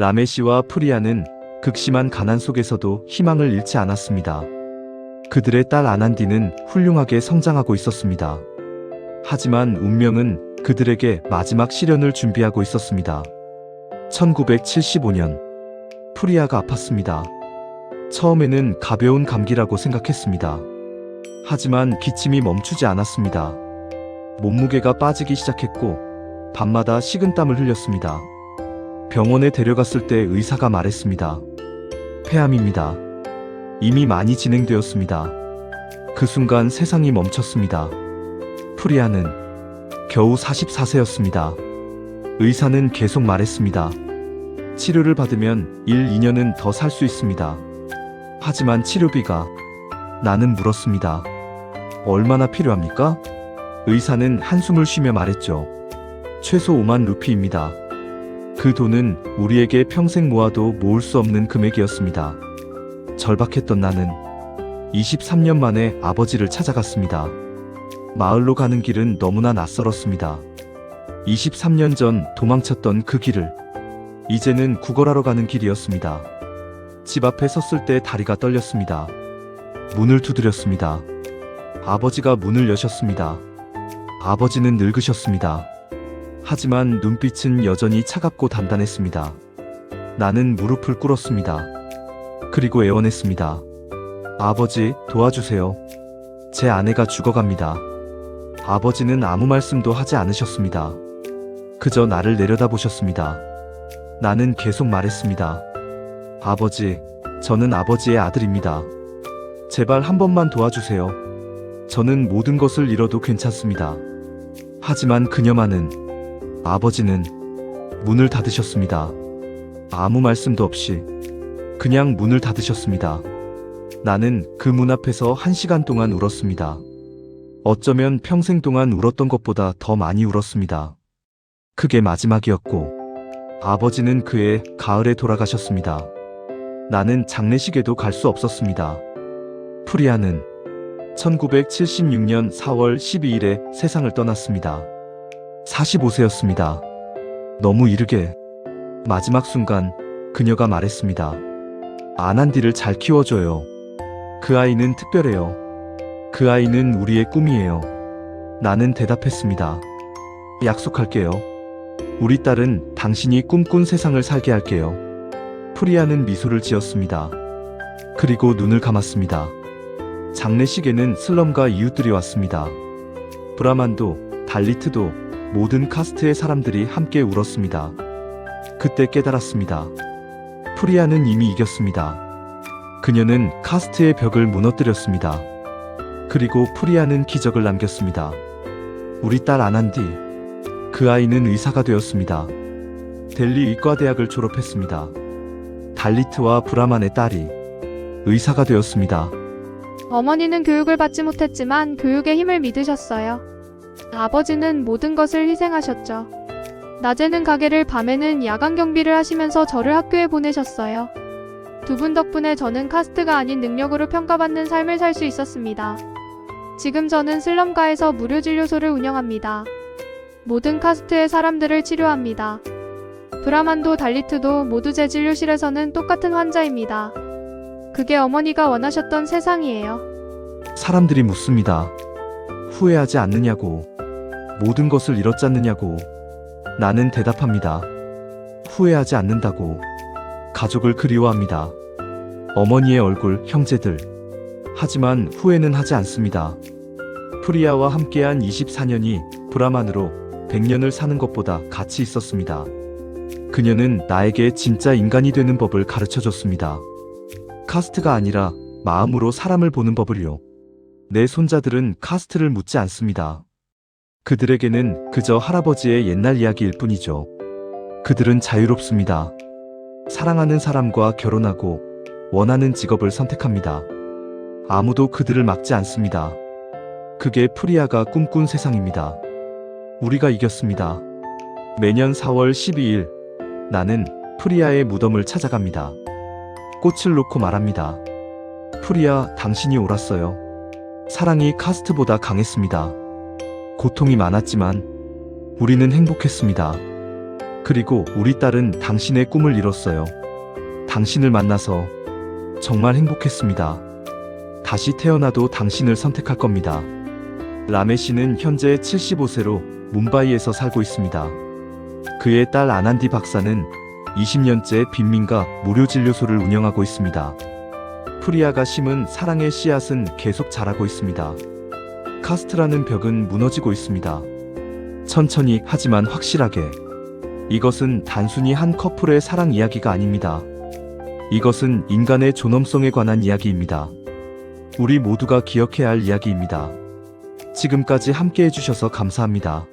라메시와 프리아는 극심한 가난 속에서도 희망을 잃지 않았습니다. 그들의 딸 아난디는 훌륭하게 성장하고 있었습니다. 하지만 운명은 그들에게 마지막 시련을 준비하고 있었습니다. 1975년 프리아가 아팠습니다. 처음에는 가벼운 감기라고 생각했습니다. 하지만 기침이 멈추지 않았습니다. 몸무게가 빠지기 시작했고 밤마다 식은땀을 흘렸습니다. 병원에 데려갔을 때 의사가 말했습니다. 폐암입니다. 이미 많이 진행되었습니다. 그 순간 세상이 멈췄습니다. 프리아는 겨우 44세였습니다. 의사는 계속 말했습니다. 치료를 받으면 1, 2년은 더 살 수 있습니다. 하지만 치료비가 나는 물었습니다. 얼마나 필요합니까? 의사는 한숨을 쉬며 말했죠. 최소 5만 루피입니다. 그 돈은 우리에게 평생 모아도 모을 수 없는 금액이었습니다. 절박했던 나는 23년 만에 아버지를 찾아갔습니다. 마을로 가는 길은 너무나 낯설었습니다. 23년 전 도망쳤던 그 길을 이제는 구걸하러 가는 길이었습니다. 집 앞에 섰을 때 다리가 떨렸습니다. 문을 두드렸습니다. 아버지가 문을 여셨습니다. 아버지는 늙으셨습니다. 하지만 눈빛은 여전히 차갑고 단단했습니다. 나는 무릎을 꿇었습니다. 그리고 애원했습니다. 아버지, 도와주세요. 제 아내가 죽어갑니다. 아버지는 아무 말씀도 하지 않으셨습니다. 그저 나를 내려다보셨습니다. 나는 계속 말했습니다. 아버지, 저는 아버지의 아들입니다. 제발 한 번만 도와주세요. 저는 모든 것을 잃어도 괜찮습니다. 하지만 그녀만은 아버지는 문을 닫으셨습니다. 아무 말씀도 없이 그냥 문을 닫으셨습니다. 나는 그 문 앞에서 한 시간 동안 울었습니다. 어쩌면 평생 동안 울었던 것보다 더 많이 울었습니다. 그게 마지막이었고, 아버지는 그해 가을에 돌아가셨습니다. 나는 장례식에도 갈 수 없었습니다. 프리아는 1976년 4월 12일에 세상을 떠났습니다. 45세였습니다. 너무 이르게. 마지막 순간 그녀가 말했습니다. 아난디를 잘 키워줘요. 그 아이는 특별해요. 그 아이는 우리의 꿈이에요. 나는 대답했습니다. 약속할게요. 우리 딸은 당신이 꿈꾼 세상을 살게 할게요. 프리아는 미소를 지었습니다. 그리고 눈을 감았습니다. 장례식에는 슬럼과 이웃들이 왔습니다. 브라만도, 달리트도, 모든 카스트의 사람들이 함께 울었습니다. 그때 깨달았습니다. 프리아는 이미 이겼습니다. 그녀는 카스트의 벽을 무너뜨렸습니다. 그리고 프리아는 기적을 남겼습니다. 우리 딸 아난디. 그 아이는 의사가 되었습니다. 델리 의과대학을 졸업했습니다. 달리트와 브라만의 딸이 의사가 되었습니다. 어머니는 교육을 받지 못했지만 교육의 힘을 믿으셨어요. 아버지는 모든 것을 희생하셨죠. 낮에는 가게를 밤에는 야간 경비를 하시면서 저를 학교에 보내셨어요. 두 분 덕분에 저는 카스트가 아닌 능력으로 평가받는 삶을 살 수 있었습니다. 지금 저는 슬럼가에서 무료 진료소를 운영합니다. 모든 카스트의 사람들을 치료합니다. 브라만도 달리트도 모두 제 진료실에서는 똑같은 환자입니다. 그게 어머니가 원하셨던 세상이에요. 사람들이 묻습니다. 후회하지 않느냐고. 모든 것을 잃었지 않느냐고. 나는 대답합니다. 후회하지 않는다고. 가족을 그리워합니다. 어머니의 얼굴, 형제들. 하지만 후회는 하지 않습니다. 프리아와 함께한 24년이 브라만으로 100년을 사는 것보다 가치 있었습니다. 그녀는 나에게 진짜 인간이 되는 법을 가르쳐 줬습니다. 카스트가 아니라 마음으로 사람을 보는 법을요. 내 손자들은 카스트를 묻지 않습니다. 그들에게는 그저 할아버지의 옛날 이야기일 뿐이죠. 그들은 자유롭습니다. 사랑하는 사람과 결혼하고 원하는 직업을 선택합니다. 아무도 그들을 막지 않습니다. 그게 프리아가 꿈꾼 세상입니다. 우리가 이겼습니다. 매년 4월 12일 나는 프리아의 무덤을 찾아갑니다. 꽃을 놓고 말합니다. 프리아, 당신이 옳았어요. 사랑이 카스트보다 강했습니다. 고통이 많았지만 우리는 행복했습니다. 그리고 우리 딸은 당신의 꿈을 이뤘어요. 당신을 만나서 정말 행복했습니다. 다시 태어나도 당신을 선택할 겁니다. 라메 씨는 현재 75세로 뭄바이에서 살고 있습니다. 그의 딸 아난디 박사는 20년째 빈민가 무료 진료소를 운영하고 있습니다. 프리아가 심은 사랑의 씨앗은 계속 자라고 있습니다. 카스트라는 벽은 무너지고 있습니다. 천천히 하지만 확실하게. 이것은 단순히 한 커플의 사랑 이야기가 아닙니다. 이것은 인간의 존엄성에 관한 이야기입니다. 우리 모두가 기억해야 할 이야기입니다. 지금까지 함께 해주셔서 감사합니다.